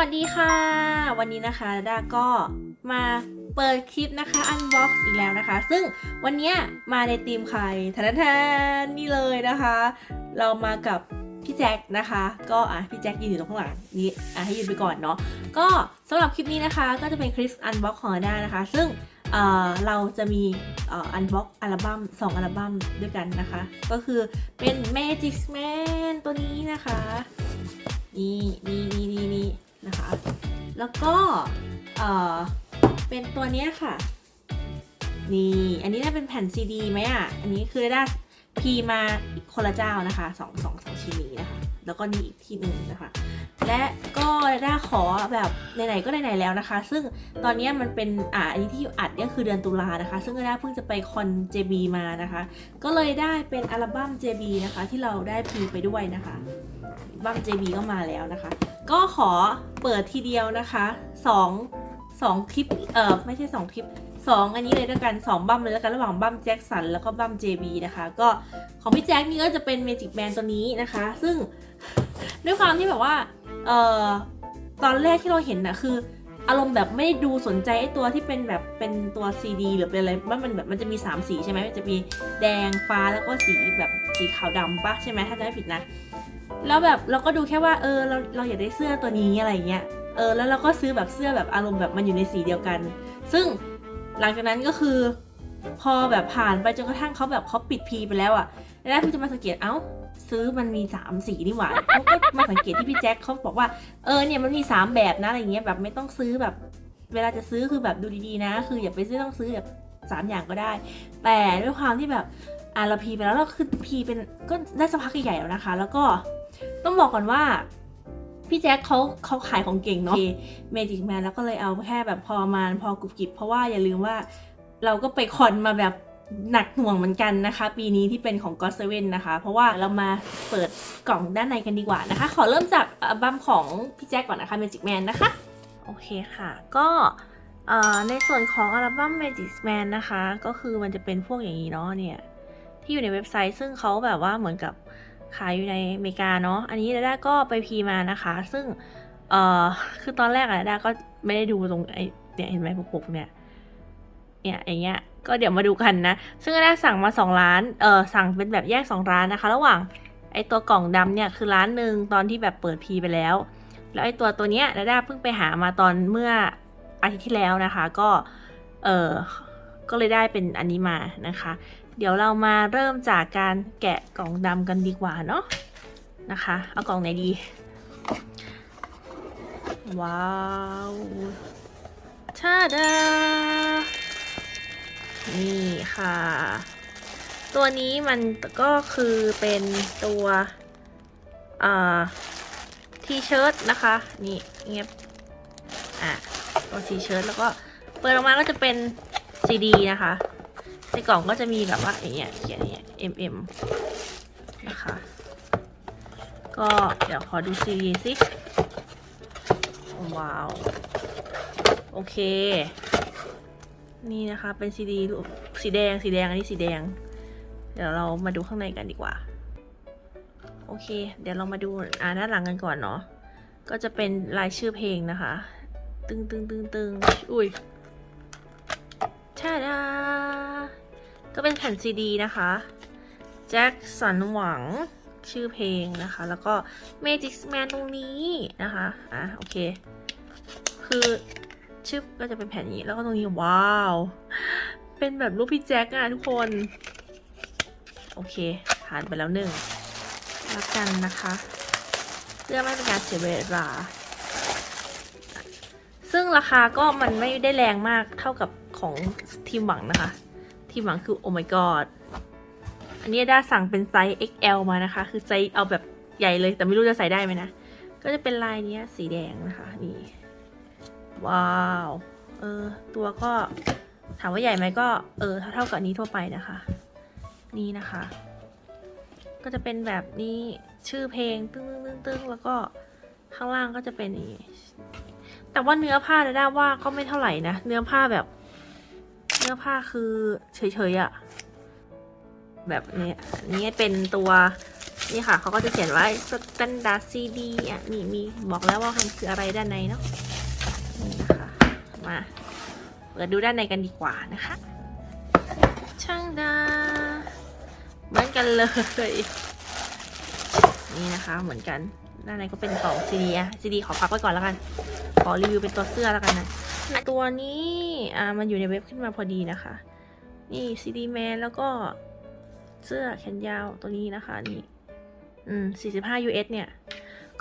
วัสดีค่ะ วันนี้นะคะดาก็มาเปิดคลิปนะคะ unbox อีกแล้วนะคะ ซึ่งวันนี้มาในธีมใครทนทนนี่เลยนะคะ เรามากับพี่แจ็คนะคะ ก็อะพี่แจ็คยืนอยู่ตรงข้างหลังนี้อะให้ยืนไปก่อนเนาะก็สำหรับคลิปนี้นะคะ ก็จะเป็นคลิป unbox ของดานะคะ ซึ่งเออเราจะมีเอ่อ unbox อัลบั้ม2อัลบั้มด้วยกันนะคะ ก็คือเป็น Magic Man ตัวนี้นะคะ นี่นี่นี่นี่นี่ นะคะ แล้วก็เอ่อเป็นตัวนี้ค่ะ นี่ อันนี้ได้เป็นแผ่นซีดีไหมอะ อันนี้คือได้พีมาคนละเจ้านะคะสองสองสองชิ้นนี้นะคะ แล้วก็นี่อีกที่หนึ่งนะคะ และก็ได้ขอแบบไหนๆก็ไหนๆแล้วนะคะ ซึ่งตอนนี้มันเป็นอ่าอันนี้ที่อัดเนี่ยคือเดือนตุลานะคะ ซึ่งก็ได้เพิ่งจะไปคอน JB มานะคะ ก็เลยได้เป็นอัลบั้ม JB นะคะที่เราได้พีไปด้วยนะคะอัลบั้ม JB ก็มาแล้วนะคะ ก็ขอเปิดทีเดียวนะคะสองสองคลิปเออไม่ใช่สองคลิป สองอันนี้เลยด้วยกันสองบั้มเลยแล้วกันระหว่างบั้มแจ็คสันแล้วก็บั้ม JB นะคะ ก็ของพี่แจ็คนี่ก็จะเป็น Magic Man ตัวนี้นะคะ ซึ่งด้วยความที่แบบว่าเออตอนแรกที่เราเห็นนะคืออารมณ์แบบไม่ได้ดูสนใจไอ้ตัวที่เป็นแบบเป็นตัวซีดีหรือเป็นอะไรมันมันแบบมันจะมี 3 สีใช่ไหมมันจะมีแดงฟ้าแล้วก็สีแบบสีขาวดำปะใช่ไหมถ้าจะไม่ผิดนะ แล้วแบบเราก็ดูแค่ว่าเออเราเราอยากได้เสื้อตัวนี้อะไรเงี้ยเออแล้วเราก็ซื้อแบบเสื้อแบบอารมณ์แบบมันอยู่ในสีเดียวกัน ซึ่ง หลังจากนั้นก็คือ พอแบบผ่านไปจนกระทั่งเขาแบบเขาปิดพีไปแล้วอะแล้วพิ่จะมาสังเกตเอ้าซื้อมันมีสามสีนี่หว่าเขาก็มาสังเกตที่พี่แจ็คเขาบอกว่าเออเนี่ยมันมีสามแบบนะอะไรเงี้ยแบบไม่ต้องซื้อแบบ เวลาจะซื้อคือแบบดูดีๆนะ คืออย่าไปซื้อต้องซื้อแบบสามอย่างก็ได้ แต่ด้วยความที่แบบอะเราพีไปแล้วเราคือพีเป็นก็ได้สักพักใหญ่แล้วนะคะ แล้วก็ต้องบอกก่อนว่า พี่แจ็คเขาเขาขายของเก่งเนาะเมจิกแมนแล้วก็เลยเอาแค่แบบพอประมาณพอกรุบกริบเพราะว่าอย่าลืมว่าเราก็ไปคอนมาแบบหนักหน่วงเหมือนกันนะคะ ปีนี้ที่เป็นของ God Seven นะคะ เพราะว่าเรามาเปิดกล่องด้านในกันดีกว่านะคะ ขอเริ่มจากอัลบั้มของพี่แจ็คก่อนนะคะ Magic Man นะคะ โอเคค่ะ ก็เอ่อในส่วนของอัลบั้ม Magic Man นะคะ ก็คือมันจะเป็นพวกอย่างนี้เนาะเนี่ย ที่อยู่ในเว็บไซต์ซึ่งเขาแบบว่าเหมือนกับ ขายอยู่ในอเมริกาเนาะอันนี้ดาด้าก็ไปพีมานะคะ ซึ่งเอ่อคือตอนแรกอะดาด้าก็ไม่ได้ดูตรงไอเนี่ยเห็นไหมปกๆเนี่ยเนี่ยอย่างเงี้ยก็เดี๋ยวมาดูกันนะ ซึ่งก็ได้สั่งมาสองร้าน เออสั่งเป็นแบบแยกสองร้านนะคะ ระหว่างไอตัวกล่องดำเนี่ยคือร้านหนึ่งตอนที่แบบเปิดพีไปแล้ว แล้วไอตัวตัวเนี้ยดาด้าเพิ่งไปหามาตอนเมื่ออาทิตย์ที่แล้วนะคะ ก็ เออก็เลยได้เป็นอันนี้มานะคะ เดี๋ยวเรามาเริ่มจากการแกะกล่องดำกันดีกว่าเนาะนะคะ เอากล่องไหนดี ว้าวชาดา นี่ค่ะ ตัวนี้มันก็คือเป็นตัวทีเชิ้ตนะคะ นี่เงียบอะตัวทีเชิ้ตแล้วก็ เปิดออกมาก็จะเป็นซีดีนะคะ ในกล่องก็จะมีแบบว่าอย่างเงี้ยเขียนอย่างเงี้ย mm นะคะ ก็เดี๋ยวขอดูซีดีสิว้าว โอเค นี่นะคะเป็นซีดีสีแดงสีแดงอันนี้สีแดง เดี๋ยวเรามาดูข้างในกันดีกว่า โอเค เดี๋ยวเรามาดูอ่าด้านหลังกันก่อนเนาะก็จะเป็นรายชื่อเพลงนะคะ ตึงตึงตึงตึงอุ้ย ชาดา ก็เป็นแผ่นซีดีนะคะแจ็คสันหวังชื่อเพลงนะคะ แล้วก็ Magic Man ตรงนี้นะคะ อะ โอเค คือชื่อก็จะเป็นแผ่นนี้แล้วก็ตรงนี้ ว้าว เป็นแบบรูปพี่แจ็คอะทุกคน โอเค ผ่านไปแล้วหนึ่งแล้วกันนะคะ เพื่อไม่เป็นการเสียเวลา ซึ่งราคาก็มันไม่ได้แรงมากเท่ากับ ของทีมหวังนะคะ ทีมหวังคือโอ้ my god อันนี้ด้าสั่งเป็นไซส์ XL มานะคะ คือไซส์เอาแบบใหญ่เลย แต่ไม่รู้จะใส่ได้ไหมนะ ก็จะเป็นลายนี้สีแดงนะคะ นี่ ว้าว เออ ตัวก็ถามว่าใหญ่ไหมก็ เออ เท่าเท่ากับนี้ทั่วไปนะคะ นี่นะคะ ก็จะเป็นแบบนี้ชื่อเพลงตึ้งตึ้งตึ้งตึ้งแล้วก็ข้างล่างก็จะเป็นนี้แต่ว่าเนื้อผ้าด้าว่าก็ไม่เท่าไหร่นะ เนื้อผ้าแบบ เนื้อผ้าคือเฉยๆอะแบบนี้นนี้เป็นตัวนี่ค่ะ เขาก็จะเขียนไว้ standard CD อะนี่มีบอกแล้วว่ามันคืออะไรด้านในเนาะนี่นะคะมาเปิดดูด้านในกันดีกว่านะคะ ช่างดาเหมือนกันเลย นี่นะคะเหมือนกันด้านในก็เป็นกล่องซีดีอะซีดีขอพักไว้ก่อนแล้วกัน ขอรีวิวเป็นตัวเสื้อแล้วกันนะ ตัวนี้อ่ามันอยู่ในเว็บขึ้นมาพอดีนะคะ นี่ซีดีแมนแล้วก็เสื้อแขนยาวตัวนี้นะคะนี่อืม45 US เนี่ย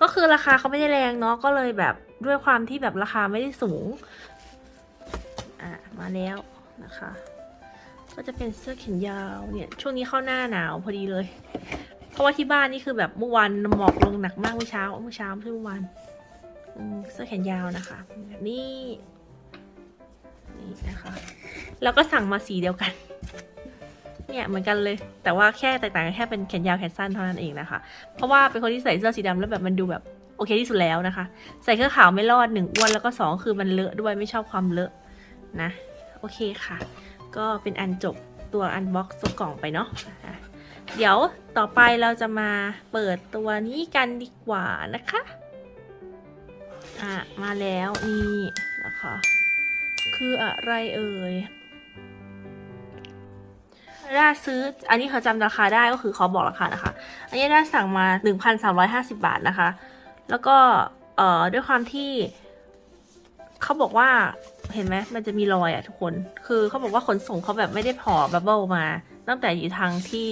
ก็คือราคาเขาไม่ได้แรงเนาะก็เลยแบบด้วยความที่แบบราคาไม่ได้สูง อะมาแล้วนะคะ ก็จะเป็นเสื้อแขนยาวเนี่ย ช่วงนี้เข้าหน้าหนาวพอดีเลย เพราะว่าที่บ้านนี่คือแบบเมื่อวานหมอกลงหนักมากเมื่อเช้าเมื่อเช้าใช่เมื่อวานเสื้อแขนยาวนะคะแบบนี้ นี่นะคะ แล้วก็สั่งมาสีเดียวกัน เนี่ยเหมือนกันเลย แต่ว่าแค่แตกต่างกันแค่เป็นแขนยาวแขนสั้นเท่านั้นเองนะคะ เพราะว่าเป็นคนที่ใส่เสื้อสีดำแล้วแบบมันดูแบบโอเคที่สุดแล้วนะคะ ใส่เสื้อขาวไม่รอดหนึ่งอ้วนแล้วก็สองคือมันเลอะด้วยไม่ชอบความเลอะนะ โอเคค่ะ ก็เป็นอันจบตัวอันบ็อกซ์กล่องไปเนาะอะเดี๋ยวต่อไปเราจะมาเปิดตัวนี้กันดีกว่านะคะ อะ มาแล้วนี่นะคะ คืออะไรเอ่ยด้าซื้อ อันนี้เขาจำราคาได้ก็คือเขาบอกราคานะคะ อันนี้ได้สั่งมา 1,350 บาทนะคะ แล้วก็ เอ่อ ด้วยความที่เขาบอกว่า เห็นไหม มันจะมีรอยอะทุกคน คือเขาบอกว่าขนส่งเขาแบบไม่ได้พอบับเบิลมา ตั้งแต่อยู่ทางที่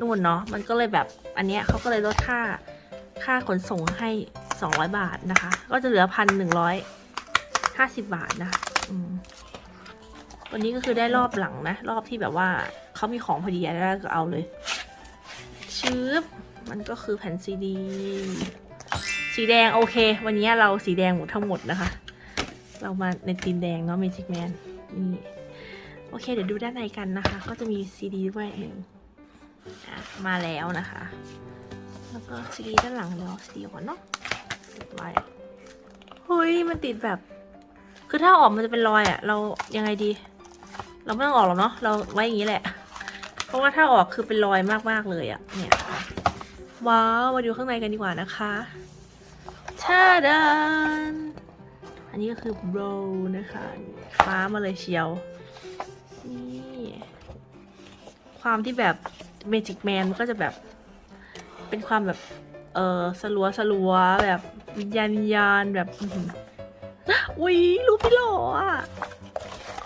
นู่นเนาะ มันก็เลยแบบ อันเนี้ยเขาก็เลยลดค่า ค่าขนส่งให้ 200 บาทนะคะ ก็จะเหลือพันหนึ่งร้อยห้าสิบบาทนะคะ วันนี้ก็คือได้รอบหลังนะ รอบที่แบบว่าเขามีของพอดีแล้วก็เอาเลยชืบมันก็คือแผ่นซีดี สีแดงโอเค วันนี้เราสีแดงหมดทั้งหมดนะคะ เรามาในตีมแดงเนาะ Magic Man นี่โอเค เดี๋ยวดูด้านในกันนะคะ ก็จะมีซีดีด้วยหนึ่งมาแล้วนะคะ แล้วก็ซีดีด้านหลังเดี๋ยวซีดีก่อนเนาะติดไว้เฮ้ยมันติดแบบ คือถ้าออกมันจะเป็นรอยอะเรายังไงดี เราไม่ต้องออกหรอกเนาะเราไว้อย่างนี้แหละ เพราะว่าถ้าออกคือเป็นรอยมากๆเลยอะเนี่ยว้าวมาดูข้างในกันดีกว่านะคะชาดานอันนี้ก็คือโบรนะคะฟ้ามาเลยเชียวนี่ความที่แบบเมจิกแมนมันก็จะแบบ เป็นความแบบ เออสลัวสลัวแบบวิญญาณวิญญาณแบบ อุ้ยรู้พี่หล่ออะ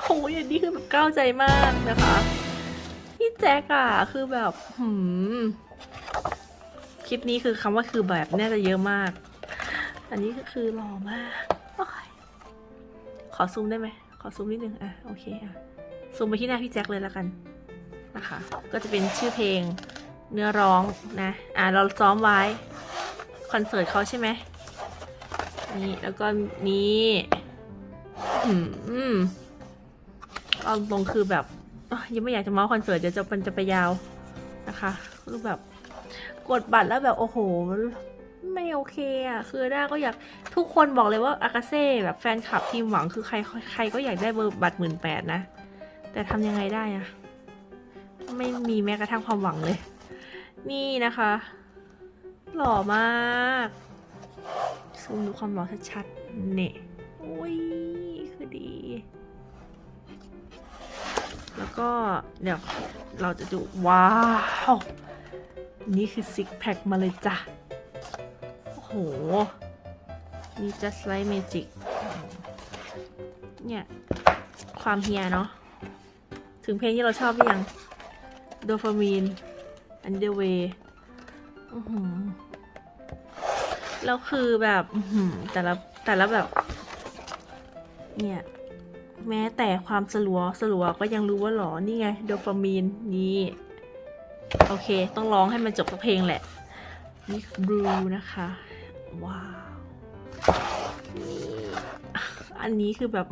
โหยอันนี้คือแบบก้าวใจมากนะคะ พี่แจ็คอะ คือแบบหืมคลิปนี้คือคำว่าคือแบบน่าจะเยอะมาก อันนี้ก็คือหล่อมากอขอซูมได้ไหม ขอซูมนิดนึง อะ โอเคอะ ซูมไปที่หน้าพี่แจ็คเลยแล้วกัน นะคะ ก็จะเป็นชื่อเพลงเนื้อร้องนะ อะ เราซ้อมไว้ คอนเสิร์ตเขาใช่ไหม นี่แล้วก็นี่อืมเอาตรงคือแบบยังไม่อยากจะมาคอนเสิร์ตเดี๋ยวจะมันจะไปยาวนะคะคือแบบกดบัตรแล้วแบบโอ้โห ไม่โอเคอะคือด้าก็อยากทุกคนบอกเลยว่าอากาเซ่แบบแฟนคลับทีมหวังคือใครใครก็อยากได้เบอร์บัตรหมื่นแปดนะ แต่ทำยังไงได้อะ ไม่มีแม้กระทั่งความหวังเลย นี่นะคะ หล่อมาก ซูมดูความหล่อชัดๆเนี่ยโอ้ยคือดี แล้วก็เดี๋ยวเราจะดูว้าว นี่คือซิกแพคมาเลยจ้ะ โอ้โหนี่ just like magic เนี่ย ความเฮียเนาะ ถึงเพลงที่เราชอบหรือยัง โดฟามีน อันเดเวอือหือ แล้วคือแบบแต่ละแต่ละแบบ เนี่ย แม้แต่ความสลัวสลัวก็ยังรู้ว่าหรอนี่ไงโดฟามีนนี่ โอเค ต้องร้องให้มันจบทุกเพลงแหละนี่บลูนะคะ ว้าวนี่อันนี้คือแบบ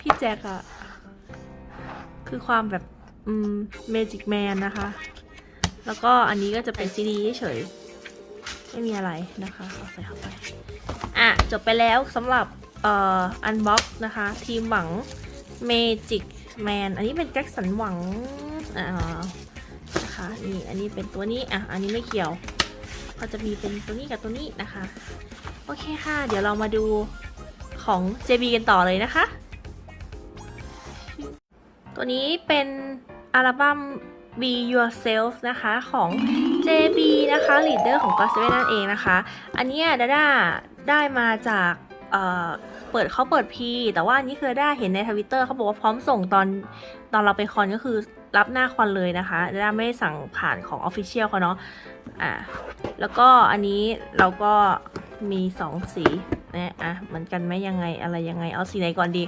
พี่แจ็คอะคือความแบบมเมจิกแมนนะคะ แล้วก็อันนี้ก็จะเป็นซีดีเฉย ไม่มีอะไรนะคะเอาใส่เข้าไป อะ จบไปแล้วสำหรับเอ่ออันบ็อกนะคะ ทีมหวังเมจิกแมนอันนี้เป็นแจ็คสันหวังอ่านะคะนี่อันนี้เป็นตัวนี้อะอันนี้ไม่เกี่ยว ก็จะมีเป็นตัวนี้กับตัวนี้นะคะ โอเคค่ะ เดี๋ยวเรามาดูของ JB กันต่อเลยนะคะ ตัวนี้เป็นอัลบั้ม Be Yourself นะคะของ JB นะคะลีดเดอร์ของ God Seven นั่นเองนะคะ อันนี้ดาด้าได้มาจากเอ่อเปิดเขาเปิดพีแต่ว่าอันนี้คือดาด้าเห็นในทวิตเตอร์เขาบอกว่าพร้อมส่งตอนตอนเราไปคอนก็คือรับหน้าคอนเลยนะคะดาด้าไม่ได้สั่งผ่านของ Official เขาเนาะอ่าแล้วก็อันนี้เราก็มี 2 สีนะอะเหมือนกันไหมยังไงอะไรยังไงเอาสีไหนก่อนดี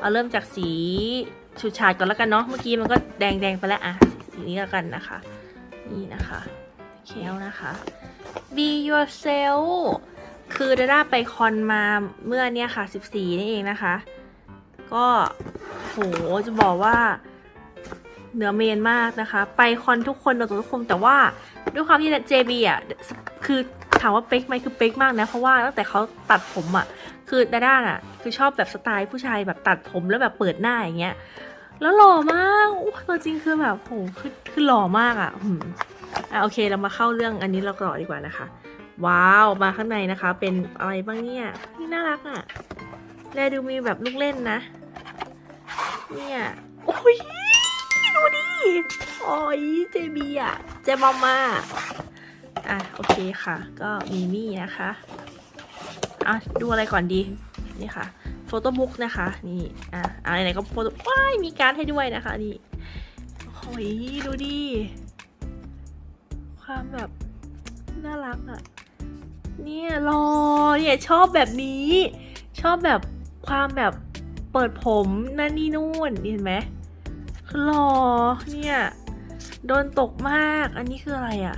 เอาเริ่มจากสีฉูดฉาดก่อนแล้วกันเนาะเมื่อกี้มันก็แดงแดงไปแล้วอะสีนี้แล้วกันนะคะ นี่นะคะ เคียวนะคะ be yourself คือดาด้าไปคอนมาเมื่อเนี่ยค่ะ 14 นี่เองนะคะ ก็โหจะบอกว่าเหนือเมนมากนะคะ ไปคอนทุกคนโดนทุกคนแต่ว่าด้วยความที่ JB อะคือถามว่าเป๊กไหมคือเป๊กมากนะ เพราะว่าตั้งแต่เขาตัดผมอะ คือดาด้าอะ คือชอบแบบสไตล์ผู้ชายแบบตัดผมแล้วแบบเปิดหน้าอย่างเงี้ย แล้วหล่อมากตัวจริงคือแบบโหคือคือหล่อมากอะ อะโอเคเรามาเข้าเรื่องอันนี้เราต่อดีกว่านะคะ ว้าวมาข้างในนะคะ เป็นอะไรบ้างเนี่ยนี่น่ารักอะ่ะแลดูมีแบบลูกเล่นนะ เนี่ยโอ้ยดูดิโอ้ยเจบีอะเจมอมมาอะโอเคค่ะ ก็มีมี่นะคะอะดูอะไรก่อนดีนี่ค่ะโฟโต้บุ๊กนะคะ นี่อะอะไรไหนก็โฟโต้ว้ายมีการ์ดให้ด้วยนะคะนี่โอ้ยดูดิ ความแบบน่ารักอะ่ะ เนี่ยรอเนี่ยชอบแบบนี้ ชอบแบบความแบบเปิดผมนั่นนี่นู่นเห็นไหมคือรอเนี่ยโดนตกมาก อันนี้คืออะไรอะ่ะ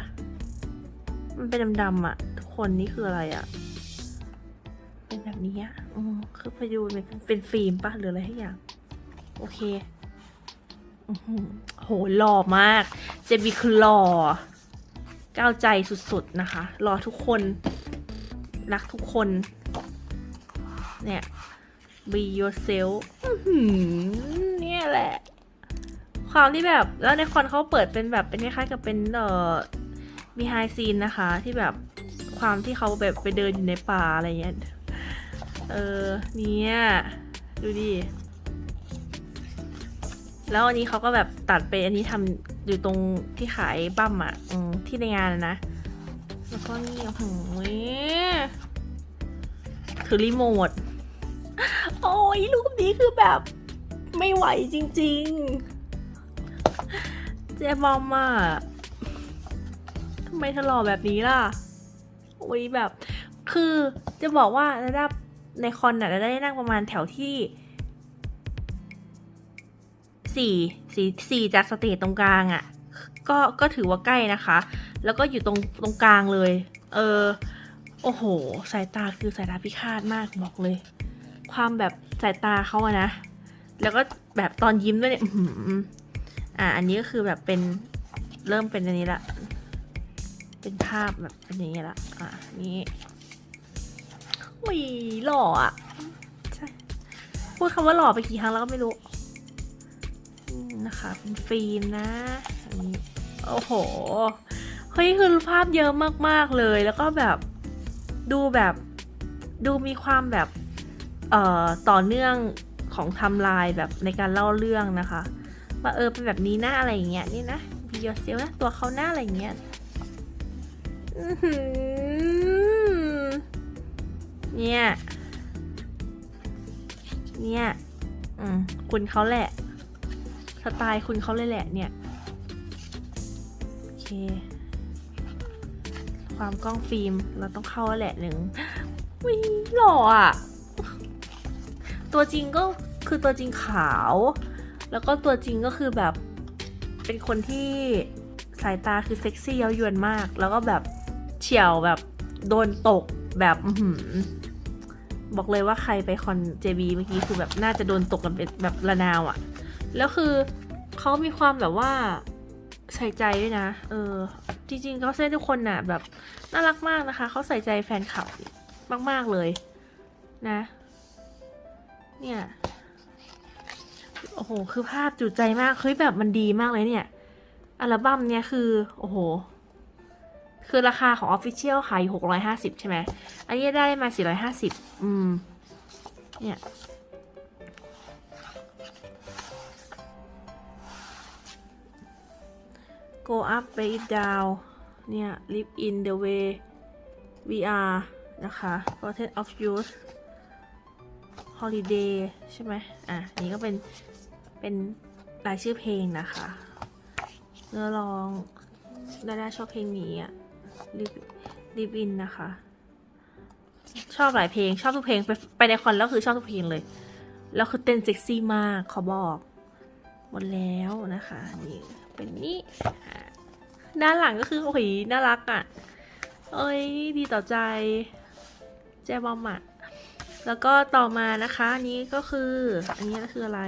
มันเป็นดำๆอะ่ะ ทุกคนนี่คืออะไรอะ่ะ เป็นแบบนี้อะอืมคือไปดูเป็นเป็นฟิล์มปะหรืออะไรให้อย่าง โอเคโหหล่อมาก เจบีคือหล่อ ก้าวใจสุดๆนะคะ รอทุกคน รักทุกคน เนี่ย be yourself เนี่ยแหละ ความที่แบบ แล้วในคอนเขาเปิดเป็นแบบเป็นคล้ายๆกับเป็นเอ่อ behind scene นะคะ ที่แบบความที่เขาแบบไปเดินอยู่ในป่าอะไรเงี้ย เออ เนี่ย ดูดิ แล้วอันนี้เขาก็แบบตัดไปอันนี้ทำ อยู่ตรงที่ขายบั้มอะอที่ในงานนะ แล้วก็นี่โอ้โหถือรีโมท โอ้ยรูปนี้คือแบบไม่ไหวจริง ๆ เจ๊บอมอะทำไมเธอหล่อแบบนี้ล่ะ โอ้ยแบบ คือจะบอกว่าระดับในคอนน่ะได้นั่งประมาณแถวที่ สี่สี่สี่จากสเตจตรงกลางอะ่ะก็ก็ถือว่าใกล้นะคะ แล้วก็อยู่ตรงตรงกลางเลย เออ โอ้โห สายตาคือสายตาพิฆาตมากบอกเลย ความแบบสายตาเขาอะนะ แล้วก็แบบตอนยิ้มด้วยเนี่ยอื้อหืออะอันนี้ก็คือแบบเป็นเริ่มเป็นอันนี้ละ เป็นภาพแบบเป็นอย่างนี้ละ อะนี่อุ้ยหล่ออะใช่พูดคำว่าหล่อไปกี่ครั้งแล้วก็ไม่รู้ นะคะ เป็นฟิล์มนะอันนี้โอ้โห เฮ้ยคือภาพเยอะมากๆเลย แล้วก็แบบดูแบบดูมีความแบบเอ่อต่อเนื่องของทำลายแบบในการเล่าเรื่องนะคะว่าเออเป็นแบบนี้น้าอะไรอย่างเงี้ยนี่นะ be yourself นะตัวเขาหน้าอะไรอย่างเงี้ยเนี่ย เนี่ย อืมคุณเขาแหละ สไตล์คุณเขาเลยแหละเนี่ยโอเค ความกล้องฟิล์มเราต้องเข้าแล้วแหละหนึ่งวิหล่ออะตัวจริงก็คือตัวจริงขาว แล้วก็ตัวจริงก็คือแบบเป็นคนที่สายตาคือเซ็กซี่เย้ายวนมาก แล้วก็แบบเฉียวแบบโดนตกแบบบอกเลยว่าใครไปคอน JB เมื่อกี้คือแบบน่าจะโดนตกกันเป็นแบบระนาวอะ่ะ แล้วคือเขามีความแบบว่าใส่ใจด้วยนะ เออ จริงๆเขาเส้นทุกคนน่ะ แบบน่ารักมากนะคะ เขาใส่ใจแฟนคลับมากๆเลยนะ เนี่ย โอ้โห คือภาพจุใจมาก เฮ้ยแบบมันดีมากเลยเนี่ย อัลบั้มเนี่ยคือ โอ้โห คือราคาของ Official ขายอยู่650ใช่ไหม อันนี้ได้มา450อืม เนี่ย go up break down เนี่ย live in the way we are นะคะ content of youth holiday ใช่ไหมอะ นี่ก็เป็น เป็นรายชื่อเพลงนะคะเนื้อร้องดาดาชอบเพลงนี้อะ live live in นะคะ ชอบหลายเพลงชอบทุกเพลงไปไปในคอนแล้วคือชอบทุกเพลงเลย แล้วคือเต้นเซ็กซี่มากขอบอก หมดแล้วนะคะนี่เป็นนี่ด้านหลังก็คือโอ้ยน่ารักอะ่ะ เอ้ยดีต่อใจแจบอมอะแล้วก็ต่อมานะคะอันนี้ก็คืออันนี้คืออะไร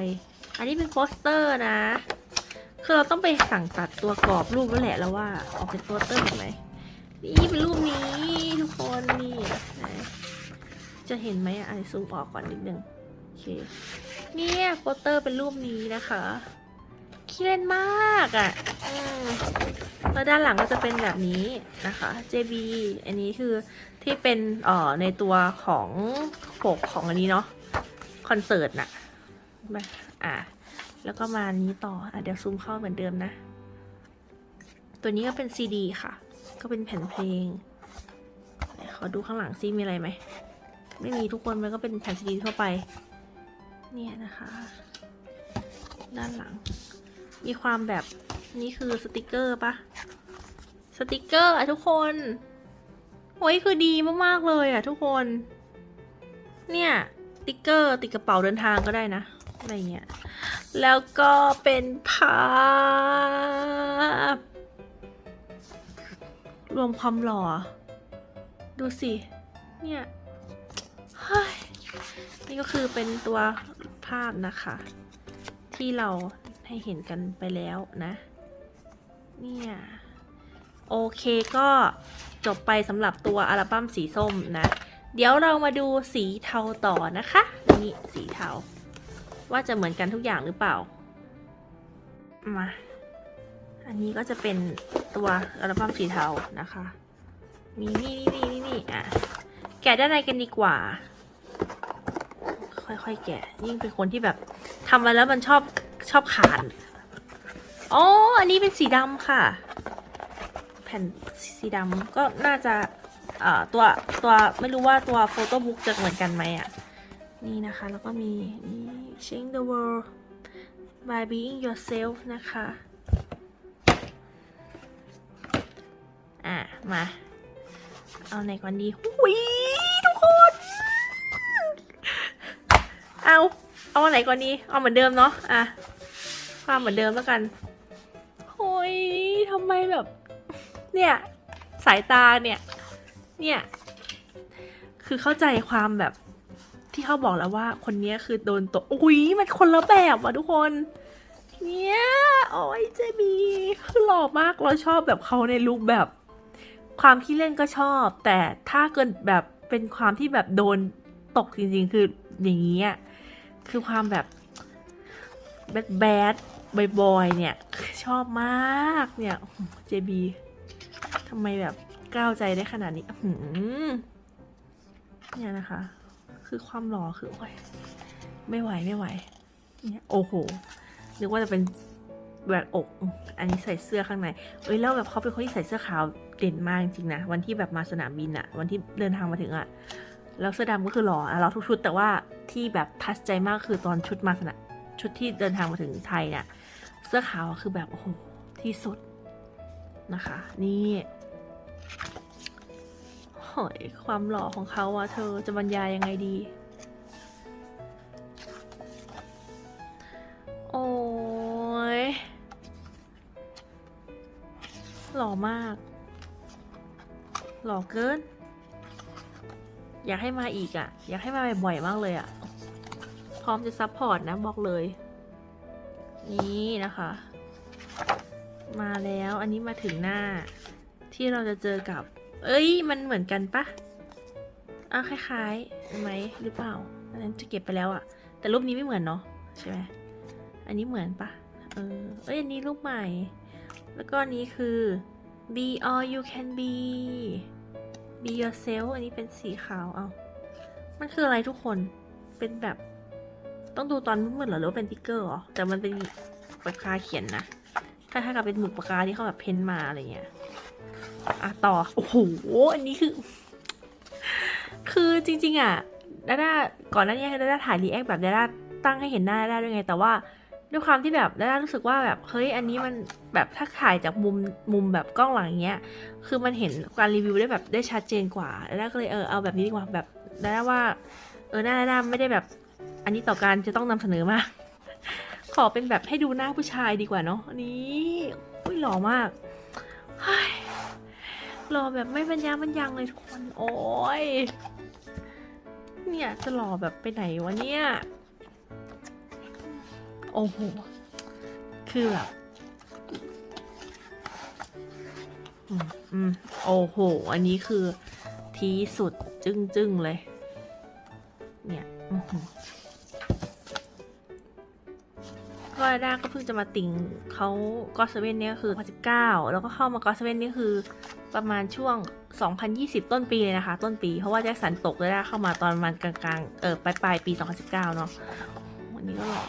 อันนี้เป็นโปสเตอร์นะคือเราต้องไปสั่งตัดตัวกรอบรูปแล้วแหละแล้วว่าออกเป็นโปสเตอร์ไหมนี่เป็นรูปนี้ทุกคนนี่จะเห็นไหมอะอันนี้ซูมออกก่อนนิดนึง เค เนี่ยโปสเตอร์เป็นรูปนี้นะคะขี้เล่นมากอะ่ะอืมแล้วด้านหลังก็จะเป็นแบบนี้นะคะ JB อันนี้คือที่เป็นเอ่อในตัวของปกของอันนี้เนาะคอนเสิร์ตน่ะมาอะ แล้วก็มาอันนี้ต่ออะเดี๋ยวซูมเข้าเหมือนเดิมนะ ตัวนี้ก็เป็นซีดีค่ะ ก็เป็นแผ่นเพลงไหนขอดูข้างหลังซิมีอะไรไหม ไม่มีทุกคนมันก็เป็นแผ่นซีดีทั่วไป เนี่ยนะคะ ด้านหลัง มีความแบบนี่คือสติกเกอร์ปะสติกเกอร์อะทุกคนโอ้ยคือดีมากๆเลยอะทุกคน เนี่ยสติกเกอร์ติดกระเป๋าเดินทางก็ได้นะอะไรเงี้ย แล้วก็เป็นภาพ รวมความหล่อ ดูสิ เนี่ยนี่ก็คือเป็นตัวาพนะคะ ที่เราให้เห็นกันไปแล้วนะ เนี่ย โอเคก็จบไปสำหรับตัวอัลบั้มสีส้มนะ เดี๋ยวเรามาดูสีเทาต่อนะคะ นี่สีเทา ว่าจะเหมือนกันทุกอย่างหรือเปล่า มา อันนี้ก็จะเป็นตัวอัลบั้มสีเทานะคะมีนี่นี่นี่นี่อะ แกะด้านในกันดีกว่า ค่อยๆแกะ ยิ่งเป็นคนที่แบบทำมาแล้วมันชอบชอบขาดอ๋ออันนี้เป็นสีดำค่ะ แผ่นสีดำก็น่าจะเอ่อตัวตัวไม่รู้ว่าตัวโฟโต้บุ๊กจะเหมือนกันไหมอะ นี่นะคะ แล้วก็มีนี่ change the world by being yourself นะคะ อะ มา เอาไหนก่อนดีหุยทุกคน เอาเอาอันไหนก่อนดีเอาเหมือนเดิมเนาะอะความเหมือนเดิมแล้วกันโอ้ยทำไมแบบ เนี่ย สายตาเนี่ย เนี่ย คือเข้าใจความแบบที่เขาบอกแล้วว่าคนเนี้ยคือโดนตกอุ้ยมันคนละแบบอะทุกคน เนี่ยโอ้ยเจบีคือหล่อมากเราชอบแบบเขาในลุคแบบ ความที่เล่นก็ชอบ แต่ถ้าเกิดแบบเป็นความที่แบบโดนตกจริงๆ คืออย่างนี้อะ คือความแบบแบดแบดบอยๆเนี่ยชอบมากเนี่ยเจบีทำไมแบบกล้าวใจได้ขนาดนี้เนี่ยนะคะ คือความหล่อคือโอ้ยไม่ไหวไม่ไหวเนี่ยโอ้โหนึกว่าจะเป็นแหวกอก อันนี้ใส่เสื้อข้างใน เอ้ยแล้วแบบเขาเป็นคนที่ใส่เสื้อขาวเด่นมากจริงๆนะวันที่แบบมาสนามบินอะวันที่เดินทางมาถึงอะ แล้วเสื้อดำก็คือหล่อเราทุกชุด แต่ว่าที่แบบทัชใจมากคือตอนชุดมาสนามชุดที่เดินทางมาถึงไทยเนี่ยเสื้อขาวคือแบบโอ้โหที่สุดนะคะ นี่โหยความหล่อของเขาอะเธอจะบรรยายยังไงดี โอ้ยหล่อมาก หล่อเกิน อยากให้มาอีกอะ่ะ อยากให้มาบ่อยๆมากเลยอะ่ะ พร้อมจะซัพพอร์ตนะบอกเลย นี่นะคะ มาแล้วอันนี้มาถึงหน้า ที่เราจะเจอกับ เอ้ย มันเหมือนกันปะอ้าวคล้ายๆไหมหรือเปล่า อันนั้นจะเก็บไปแล้วอะ่ะ แต่รูปนี้ไม่เหมือนเนาะใช่ไหมอันนี้เหมือนปะเออเอ้ยอันนี้รูปใหม่ แล้วก็นนี้คือ be all you can be be yourself อันนี้เป็นสีขาวเอา มันคืออะไรทุกคน เป็นแบบ ต้องดูตอนมืดๆเหรอหรือว่าเป็นติ๊กเกอร์หรอ แต่มันเป็นปากกาเขียนนะคล้ายๆกับเป็นหมึกปากกาที่เขาแบบเพ้นมาอะไรเงี้ย อะต่อ โอ้โห อันนี้คือ คือจริง ๆ อะดาด้าก่อนหน้านี้ดาด้าถ่ายรีแอคแบบดาด้าตั้งให้เห็นหน้าดาด้าด้วยไง แต่ว่า ด้วยความที่แบบดาด้ารู้สึกว่าแบบเฮ้ยอันนี้มันแบบถ้าถ่ายจากมุมมุมแบบกล้องหลังเงี้ย คือมันเห็นการรีวิวได้แบบได้ชัดเจนกว่าดาด้าก็เลยเออเอาแบบนี้ดีกว่าแบบดาด้าว่า เออหน้าดาด้าไม่ได้แบบ อันนี้ต่อการจะต้องนำเสนอมาก ขอเป็นแบบให้ดูหน้าผู้ชายดีกว่าเนาะอันนี้อุ้ยหล่อมากหล่อแบบไม่บรรยาบรรยังเลยทุกคน โอ้ยเนี่ยจะหล่อแบบไปไหนวะเนี่ย โอ้โห คือแบบอืมอืมโอ้โห อันนี้คือที่สุดจึ้งจึ้งๆเลย เนี่ยก็ด้าก็เพิ่งจะมาติ่งเขาก็เซเว่นเนี่ยก็คือ19 แล้วก็เข้ามาก็เซเว่นนี่คือประมาณช่วง 2020 ต้นปีเลยนะคะ ต้นปี เพราะว่าแจ็คสันตกเลยด้าเข้ามาตอนมาณกลางๆ เออปลายปลายปี 2019 เนาะวันนี้ก็หล่อ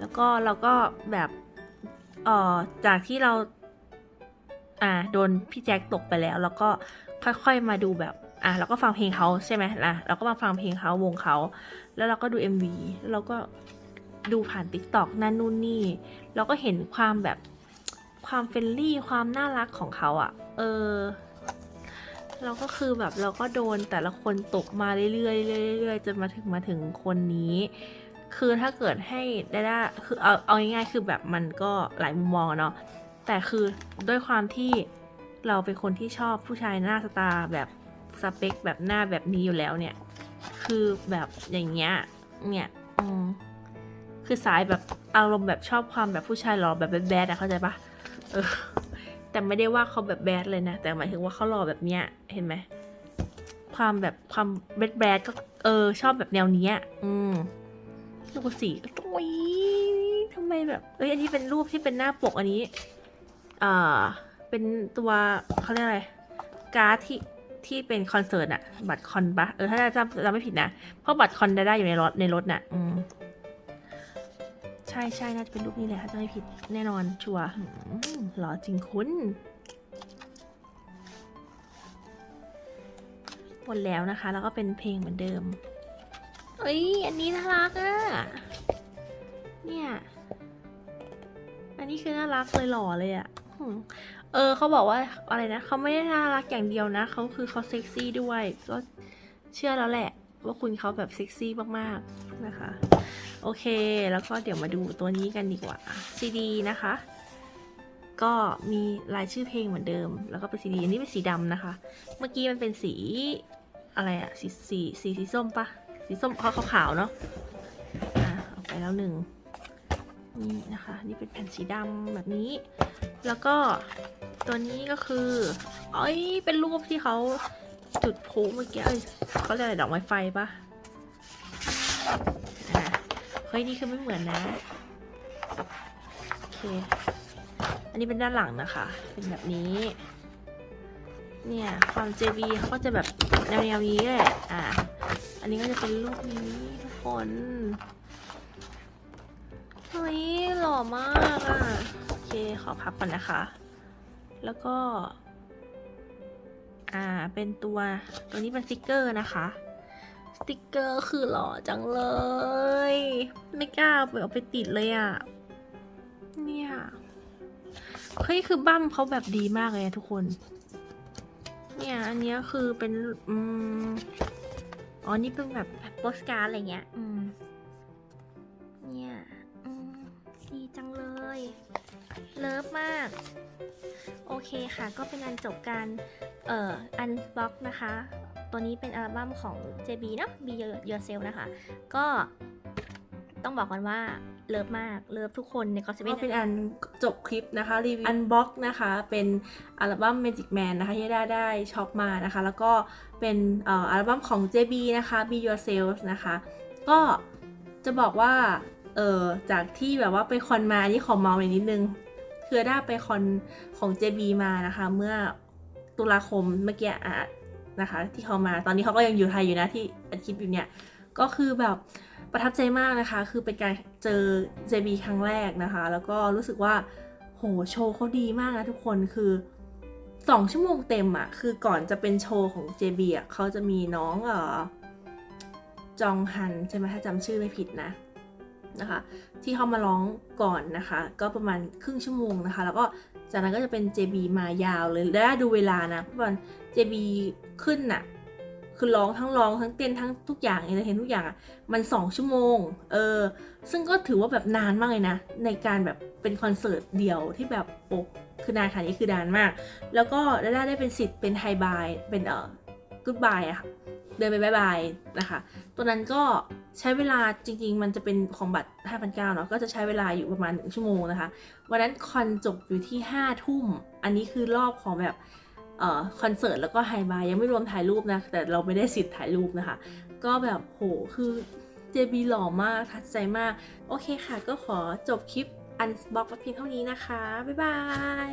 แล้วก็เราก็แบบเอ่อจากที่เรา อ่าโดนพี่แจ็คตกไปแล้ว แล้วก็ค่อยๆมาดูแบบอะเราก็ฟังเพลงเขาใช่ไหมล่ะเราก็มาฟังเพลงเขาวงเขา แล้วเราก็ดู MV แล้วเราก็ดูผ่าน Tik t o อกนั่นนู่นนี่ เราก็เห็นความแบบความเฟรนลี่ความน่ารักของเขาอะ่ะ เออ เราก็คือแบบเราก็โดนแต่ละคนตกมาเรื่อยๆเรื่อยๆเรื่อยๆจนมาถึงมาถึงคนนี้ คือถ้าเกิดให้ได้ได้คือเอาเอาง่ายๆคือแบบมันก็หลายมุมมองเนาะแต่คือด้วยความที่เราเป็นคนที่ชอบผู้ชายหน้าสตาร์แบบสเปคแบบหน้าแบบนี้อยู่แล้วเนี่ย คือแบบอย่างเงี้ยเนี่ยอืมคือสายแบบอารมณ์แบบชอบความแบบผู้ชายหล่อแบบแบดๆอะเข้าใจปะเออแต่ไม่ได้ว่าเขาแบบแบดเลยนะ แต่หมายถึงว่าเขาหล่อแบบเนี้ยเห็นไหมความแบบความแบดแบดก็เออชอบแบบแนวเนี้ย อืม ลูกสีก็โอ้ยทำไมแบบเอ้ยอันนี้เป็นรูปที่เป็นหน้าปกอันนี้อ่าเป็นตัวเขาเรียกอะไร การ์ดที่ที่เป็นคอนเสิร์ตอะบัตรคอนปะเออถ้าจำจำไม่ผิดนะ เพราะบัตรคอนได้ได้อยู่ในรถในรถน่ะ อืมใช่ใช่น่าจะเป็นรูปนี้แหละถ้าจำไม่ผิดแน่นอนชัวร์หล่อจริงคุณหมดแล้วนะคะ แล้วก็เป็นเพลงเหมือนเดิม เอ้ย อันนี้น่ารักอะเนี่ย อันนี้คือน่ารักเลยหล่อเลยอะหืมเออเขาบอกว่าอะไรนะเขาไม่ได้น่ารักอย่างเดียวนะเขาคือเขาเซ็กซี่ด้วยก็เชื่อแล้วแหละ ว่าคุณเขาแบบเซ็กซี่มากๆนะคะ โอเค แล้วก็เดี๋ยวมาดูตัวนี้กันดีกว่าซีดีนะคะ ก็มีรายชื่อเพลงเหมือนเดิม แล้วก็เป็นซีดีอันนี้เป็นสีดำนะคะ เมื่อกี้มันเป็นสีอะไรอะสีสีสีสีส้มปะ สีส้มขาวขาวๆเนาะอะเอาไปแล้วหนึ่งนี่นะคะ นี่เป็นแผ่นสีดำแบบนี้ แล้วก็ตัวนี้ก็คือเอ้ยเป็นรูปที่เขาจุดพลุเมื่อกี้เอ้ยเขาเรียกอะไรดอกไม้ไฟปะเฮ้ยนี่คือไม่เหมือนนะ โอเค อันนี้เป็นด้านหลังนะคะ เป็นแบบนี้ เนี่ย ความ JB เขาก็จะแบบแนวๆนี้แหละ อะ อันนี้ก็จะเป็นรูปนี้ทุกคนเฮ้ยหล่อมากอะ โอเคขอพับก่อนนะคะ แล้วก็ อ่าเป็นตัวตัวนี้เป็นสติกเกอร์นะคะสติกเกอร์คือหล่อจังเลย ไม่กล้าเอาไปเอาไปติดเลยอะ เนี่ยเฮ้ยคือบั้มเขาแบบดีมากเลยทุกคน เนี่ย อันนี้คือเป็น อืม อ๋อ นี่เป็นแบบโปสการ์ดอะไรเงี้ย อืม เนี่ยอืมดีจังเลย เลิฟมาก โอเคค่ะ ก็เป็นอันจบการ เอ่อ อันบ็อกนะคะ ตัวนี้เป็นอัลบั้มของ JB เนาะ Be Yourself นะคะ ก็ ต้องบอกกันว่าเลิฟมากเลิฟทุกคนในคอสเ e ก็เป็นอันจบคลิปนะคะรีวิวอันบ็อกนะคะ เป็นอัลบั้ม Magic Man นะคะที่ได้ได้ช็อปมานะคะ แล้วก็เป็นเอ่ออัลบั้มของ JB นะคะ Be Yourself นะคะ ก็จะบอกว่าเออจากที่แบบว่าไปคอนมาอันนี้ขอเมาหน่อยนิดนึงคือด้าไปคอนของ JB มานะคะ เมื่อตุลาคมเมื่อกี้อะนะคะ ที่เขามาตอนนี้เขาก็ยังอยู่ไทยอยู่นะที่อัดคลิปอยู่เนี่ยก็คือแบบ ประทับใจมากนะคะ คือเป็นการเจอ JB ครั้งแรกนะคะ แล้วก็รู้สึกว่าโหโชว์เขาดีมากนะทุกคนคือสองชั่วโมงเต็มอะคือก่อนจะเป็นโชว์ของ JB อะเขาจะมีน้องเอ่อจองฮันใช่ไหมถ้าจำชื่อไม่ผิดนะนะคะ ที่เขามาร้องก่อนนะคะ ก็ประมาณครึ่งชั่วโมงนะคะ แล้วก็จากนั้นก็จะเป็น JB มายาวเลย แล้วได้ดูเวลานะเพราะว่า JB ขึ้นน่ะ คือร้องทั้งร้องทั้งเต้นทั้งทุกอย่างเอนเตอร์เทนทุกอย่างอะมันสองชั่วโมงเออซึ่งก็ถือว่าแบบนานมากเลยนะ ในการแบบเป็นคอนเสิร์ตเดียวที่แบบโอ้คือนานขนาดนี้คือนานมาก แล้วก็ด้ได้ได้เป็นสิทธิ์เป็นไฮบายเป็นเอ่อกู๊ดบายอะค่ะเดินไปบายบายนะคะ ตัวนั้นก็ใช้เวลาจริง ๆ มันจะเป็นของบัตร 5,900เนาะ ก็จะใช้เวลาอยู่ประมาณ 1 ชั่วโมงนะคะ วันนั้นคอนจบอยู่ที่ 5 ทุ่ม อันนี้คือรอบของแบบ คอนเสิร์ตแล้วก็ไฮบายยังไม่รวมถ่ายรูปนะ แต่เราไม่ได้สิทธิ์ถ่ายรูปนะคะ ก็แบบโหคือเจบีหล่อมากทัดใจมาก โอเคค่ะ ก็ขอจบคลิปอันบล็อกเพียงเท่านี้นะคะ บ๊ายบาย